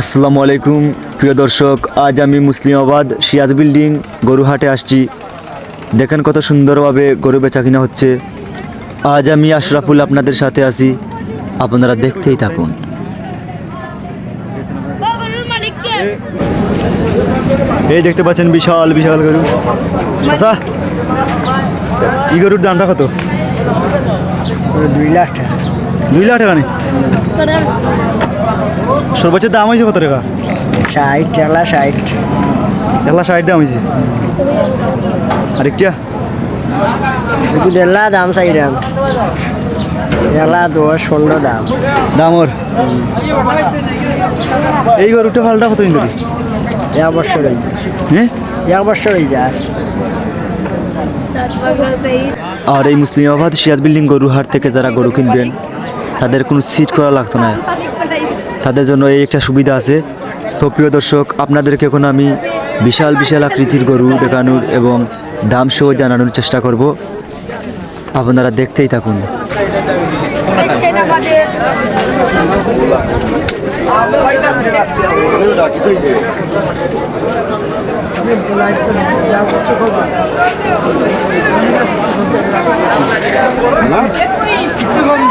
আসসালামু আলাইকুম প্রিয় দর্শক আজ আমি মুসলিমাবাদ সিয়াজ বিল্ডিং গরুহাটে আসছি। দেখেন কত সুন্দরভাবে গরু বেচা কিনা হচ্ছে। আজ আমি আশরাফুল আপনাদের সাথে আছি। আপনারা দেখতেই থাকুন। এই দেখতে পাচ্ছেন বিশাল বিশাল গরু। আচ্ছা এই গরুর দামটা কত? দুই লাখ টাকা। দুই লাখ টাকা নেই সর্বোচ্চ দাম হয়েছে কত টাকা? ষাট ঠেলা ষাট। একলা ষাট দাম হয়েছে। আরেকটা। দেড়লা দাম চাইলাম এলা দশ পনেরো দাম। দাম ওর। এই গরুটা ফালটা কতদিন ধরে? এক বছর হয়ে হ্যাঁ এক বছর হয়ে যায় আর এই মুসলিমাবাদ সিয়াদ বিল্ডিং গরুহাট থেকে যারা গরু কিনবেন তাদের কোনো সিট করা লাগতো না। তাদের জন্য এই একটা সুবিধা আছে। তো প্রিয় দর্শক আপনাদেরকে এখন আমি বিশাল বিশাল আকৃতির গরু দেখানোর এবং দাম সহ জানানোর চেষ্টা করব। আপনারা দেখতেই থাকুন।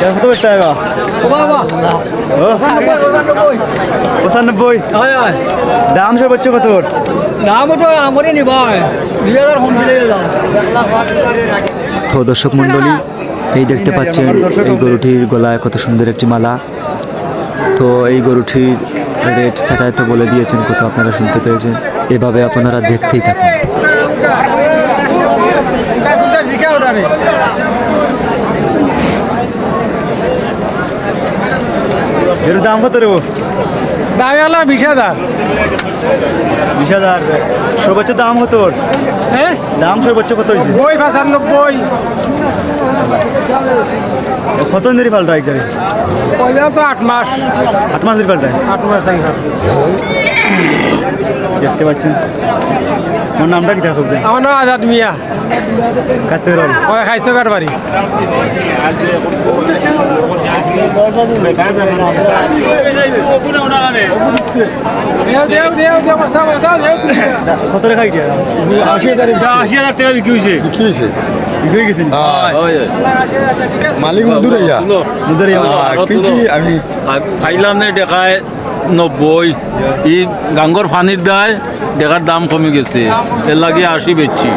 কত দাম সর্বোচ্চ কত ওর? নাম তো আমারই তো দর্শক মণ্ডলী, এই দেখতে পাচ্ছেন এই গরুটির গলায় কত সুন্দর একটি মালা তো এই গরুটির রেট চাচাই তো বলে দিয়েছেন কত আপনারা শুনতে পেয়েছেন এভাবে আপনারা দেখতেই থাকুন এর দাম কত রেবো দাম হলো বিশ হাজার। বিশ হাজার। সর্বোচ্চ দাম কত? হ্যাঁ দাম সর্বোচ্চ কত হয়েছে বই পঁচানব্বই। কত ধরে পাল্টায় গাড়ি? পয়লা তো আট মাস। আট মাস ধরে পাল্টায়? আট মাস দেখতে পাচ্ছেন। আমার নামটা কি থাকবে আমার নাম আজাদ মিয়া। কাছ থেকে বাড়ি ওই খাইছো কার বাড়ি? কত রেখা আশি হাজার আশি হাজার টাকা বিক্রি হয়েছে। কি হয়েছে। বিক্রি গেছেন মালিক মধুর ইয়া মুদের কিনছি আমি পাইলাম নে দেখায়। নব্বই ই গাঙ্গর ফানির দায় দেখার দাম কমে গেছে। এর লাগে আশি বেচছি।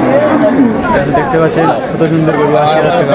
দেখতে পাচ্ছেন কত সুন্দর গরু আশি হাজার টাকা।